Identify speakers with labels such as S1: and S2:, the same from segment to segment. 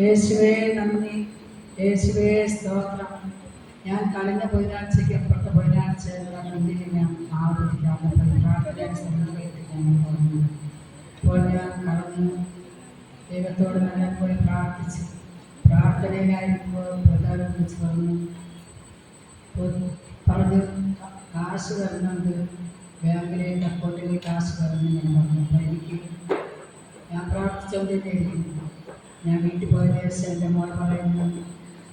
S1: യേശുവേ നന്ദി. യേശുവേ സ്തോത്രം. ഞാൻ കഴിഞ്ഞ ബുധനാഴ്ചയ്ക്ക് അപ്പുറത്തെ ബുധനാഴ്ച മുന്നിൽ ഞാൻ ആവർത്തിക്കാറുണ്ട് പ്രാർത്ഥന സമയത്തേക്കാണ് പോകുന്നത് അപ്പോൾ ഞാൻ കടന്നു ദൈവത്തോട് നല്ല പോയി പ്രാർത്ഥിച്ചു. പ്രാർത്ഥനയിലായിരിക്കുമ്പോൾ പ്രധാനം വിളിച്ച് പറഞ്ഞു പറഞ്ഞു കാശ് വരുന്നുണ്ട് ബാങ്കിലേക്ക് അക്കൗണ്ടിലേക്ക് കാശ് വരുന്നു ഞാൻ പറഞ്ഞു. അപ്പോൾ എനിക്ക് ഞാൻ പ്രാർത്ഥിച്ചുകൊണ്ടിരിക്കുന്നു. ഞാൻ വീട്ടിൽ പോയ ദിവസം എന്റെ മോൾ പറയുന്നു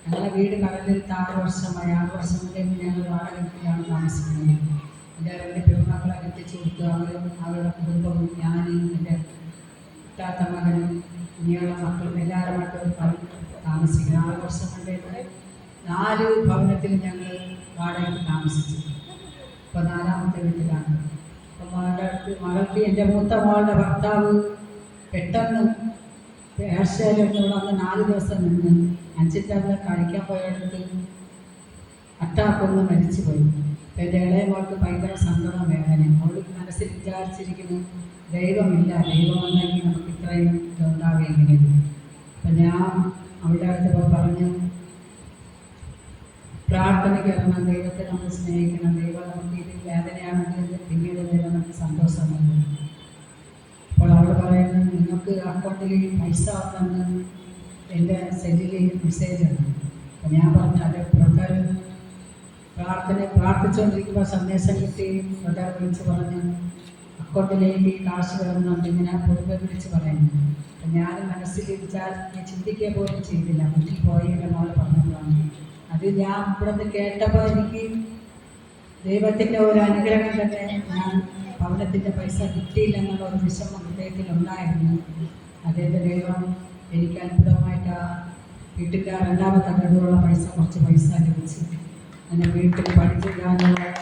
S1: ഞങ്ങളുടെ വീട് കടലിൽ ആറ് വർഷമായി ആറ് വർഷം കഴിഞ്ഞ് ഞങ്ങൾ വാടകയ്ക്കാണ് താമസിക്കുന്നത്. എന്റെ രണ്ട് പെരുമക്കളെ എത്തിച്ചു കൊടുത്തു അവരും അവരുടെ കുടുംബവും ഞാനും എന്റെ ഇട്ടാത്ത മകനും ഇനിയുള്ള മക്കളും എല്ലാവരുമായിട്ട് ഭവനം താമസിക്കുന്നത് ആറ് വർഷം ഇവിടെ നാല് ഭവനത്തിൽ ഞങ്ങൾ വാടകയ്ക്ക് താമസിച്ചു. ഇപ്പോൾ നാലാമത്തെ വീട്ടിലാണ്. അപ്പോൾ മകളുടെ മകൾക്ക് എന്റെ മൂത്ത മകളുടെ ഭർത്താവ് പെട്ടെന്ന് പേർഷ്യയിൽ ഇവിടെ വന്ന് നാല് ദിവസം നിന്ന് അഞ്ചിട്ടാന്ന് കഴിക്കാൻ പോയടുത്ത് അട്ടാക്കൊന്ന് മരിച്ചു പോയി. എന്റെ ഇളയ മോൾക്ക് ഭയങ്കര സങ്കടം വേദന അവൾ മനസ്സിൽ വിചാരിച്ചിരിക്കുന്നു ദൈവമില്ല ദൈവം ഉണ്ടെങ്കിൽ നമുക്ക് ഇത്രയും ഇതുണ്ടാവുകയെങ്കിലും അപ്പം ഞാൻ അവളുടെ അടുത്ത് പോയി പറഞ്ഞു പ്രാർത്ഥനയ്ക്ക് ഇറങ്ങണം ദൈവത്തെ നമ്മൾ സ്നേഹിക്കണം. ദൈവം നമുക്ക് ഇതിൽ വേദനയാണെങ്കിൽ അക്കൗണ്ടിൽ പൈസ വന്നെന്ന് എന്റെ സെല്ലിൽ മെസ്സേജ് ഉണ്ട് അപ്പം ഞാൻ പറഞ്ഞു അത് ബ്രദർ പ്രാർത്ഥന പ്രാർത്ഥിച്ചുകൊണ്ടിരിക്കുമ്പോൾ സന്ദേശം കിട്ടി ബ്രദർ വിളിച്ച് പറഞ്ഞു. അക്കൗണ്ടിലേക്ക് കാശ് വരുന്നുണ്ട് ഇങ്ങനെ പൊതുവെ വിളിച്ച് പറയുന്നു. അപ്പം ഞാൻ മനസ്സിൽ വിചാരിക്കുക ചിന്തിക്കുക പോലും ചെയ്തില്ല. വീട്ടിൽ പോയി എന്റെ മോളെ പറഞ്ഞതാണ് അത് ഞാൻ ഇവിടെ നിന്ന് കേട്ടപ്പോൾ എനിക്ക് ദൈവത്തിന്റെ ഒരു അനുഗ്രഹം തന്നെ ഞാൻ ഭവനത്തിന്റെ പൈസ കിട്ടിയില്ലെന്നുള്ള ഒരു വിഷമം ഹൃദയത്തിലുണ്ടായിരുന്നു അതേപോലെ ദൈവം എനിക്ക് അത്ഭുതമായിട്ട് ആ രണ്ടാമത്തെ കണ്ടുള്ള പൈസ കുറച്ച് പൈസ ലഭിച്ചു. എന്നെ വീട്ടിൽ ഒരാളായി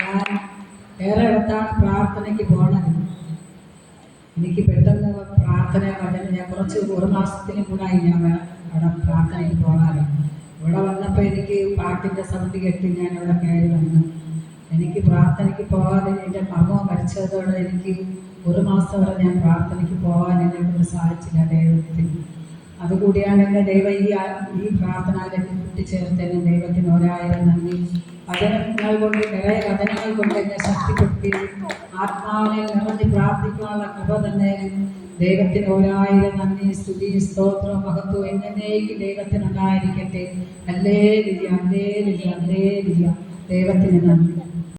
S1: ഞാൻ വേറെ ഇടത്താണ് പ്രാർത്ഥനയ്ക്ക് പോകണത് എനിക്ക് പെട്ടെന്ന് പ്രാർത്ഥന വചനം ഞാൻ കുറച്ച് ഒരു മാസത്തിന് കൂടായി ഞാൻ അവിടെ പ്രാർത്ഥനയ്ക്ക് പോകാറ് ഇവിടെ വന്നപ്പോൾ എനിക്ക് പാട്ടിന്റെ കെട്ടി ഞാൻ ഇവിടെ കയറി വന്നു. എനിക്ക് പ്രാർത്ഥനയ്ക്ക് പോകാതെ എന്റെ മർമ്മം മരിച്ചതോടെ എനിക്ക് ഒരു മാസം വരെ ഞാൻ പ്രാർത്ഥനയ്ക്ക് പോകാൻ എന്നെ കൊണ്ട് സാധിച്ചില്ല ദൈവത്തിന്. അതുകൂടിയാണ് എന്റെ ദൈവം ഈ ഈ ഈ പ്രാർത്ഥനയിലേക്ക് കൂട്ടിച്ചേർത്തതിന് ദൈവത്തിന് ഒരായിരം നന്ദി. വചനങ്ങൾ കൊണ്ട് നിറയെ വചനങ്ങൾ കൊണ്ട് എന്നെ ശക്തിപ്പെടുത്തി ആത്മാവിനെ നിറഞ്ഞ് പ്രാർത്ഥിക്കാനുള്ള കൃപ തന്നെ ദൈവത്തിന് ഒരായിരം നന്ദി. സ്തുതി സ്തോത്രം മഹത്വം എന്നേക്ക് ദൈവത്തിനുണ്ടായിരിക്കട്ടെ. അല്ലേ ലില്ല അല്ലേ ലില്ല അല്ലേ ലില്ല ദൈവത്തിന് നന്ദി.